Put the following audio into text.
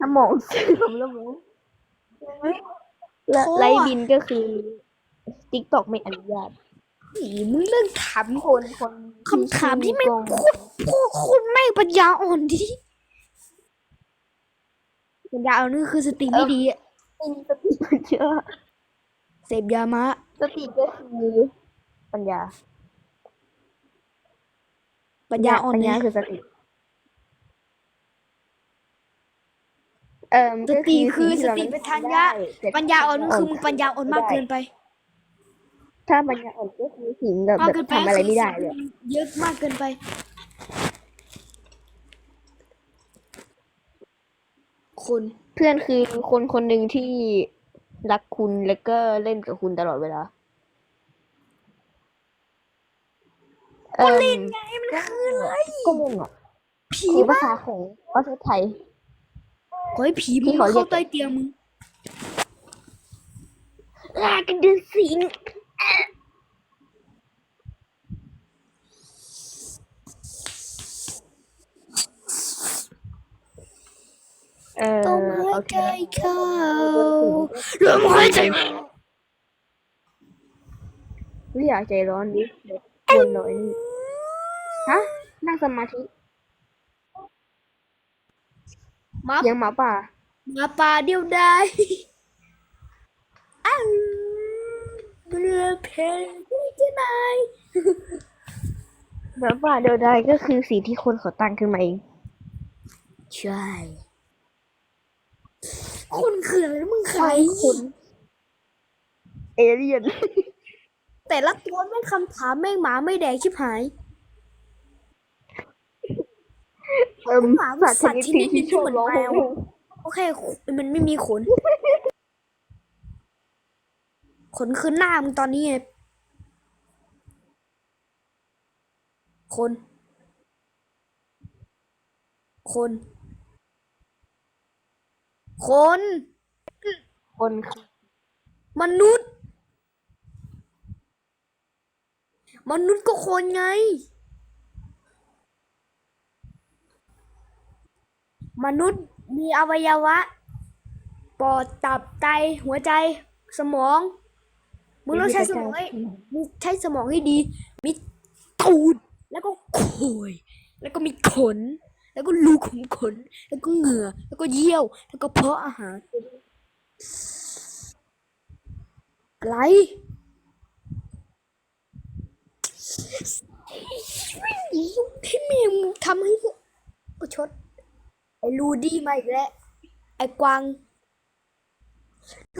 สมองเสื่อมแล้วมั้งและไลฟ์บินก็คือติ๊กตอกไม่อนุญาตอีมึงเรื่องถามคนคนคำถามที่ไม่โกงพูดพูดคุณไม่ปัญญาอ่อนดิปัญญาอ่อนนี่คือสติไม่ดีอะไม่มีสติปัญญาเสพยามาสติก็คือปัญญาปัญญาอ่อนปัญเนี่ญายคือสติ เอ่อสติคือสิ่สงที่ติเราเป็นทางยะได้แต่ปัญญาอ่อนนี่คือมึงปัญญาอ่อนมากเกินไป ถ้าปัญญาอ่อนก็คือสิ่งแบบมากแบเกิบนไปทำอะไรไม่ได้เลยเยอะมากเกินไปคนเพื่อนคือคนคนหนึ่งที่รักคุณแล้วก็เล่นกับคุณตลอดเวลาก็เล่นไงมันคืออะไรก็เล่นอะผีคือภาบ้าษาของประเทศไทย ขอให้ผีมึที่งเขาเรียกเข้าใต้เตียงมึงลากันเดินสิงเออต้องโอหายเคใจเข้าลมหายใจออกไม่อยากใจร้อนดิบนหน่อยนี่ฮะนั่งสมาธิ มาเสียงหมาป่าหมาป่าเดียวได้อ้าวเรือเพลงที่ไหนหมาป่าเดียวดายก็คือสิ่งที่คนเขาตั้งขึ้นมาเอง ใช่คนคืออะไรมึงใครคนเอเลี่ยน แต่ละตัวแม่งคำถามแม่งหมาไม่แดกชิบหาย เอิ่ม หมา สัตว์ชสัตว์นิดชนิดที่ที่ชอบเหมือนร้องแมวโอเคมันไม่มีขน ขนคือหน้ามึงตอนนี้ไงคน คน คน คนคือมนุษย์ มนุษย์ก็คนไง มนุษย์มีอวัยวะ ปอดตับไตหัวใจสมอง มึงต้องใช้สมองให้มึงใช้สมองให้ดี มีตูดแล้วก็โขยแล้วก็มีขน แล้วก็รูขุมขน แล้วก็เหงื่อ แล้วก็เยี่ยว แล้วก็เพาะอาหาร อะไรพี่เมียมึงทำให้ประชด ไอ้รูดี้มาอีกแล้ว ไอ้กวาง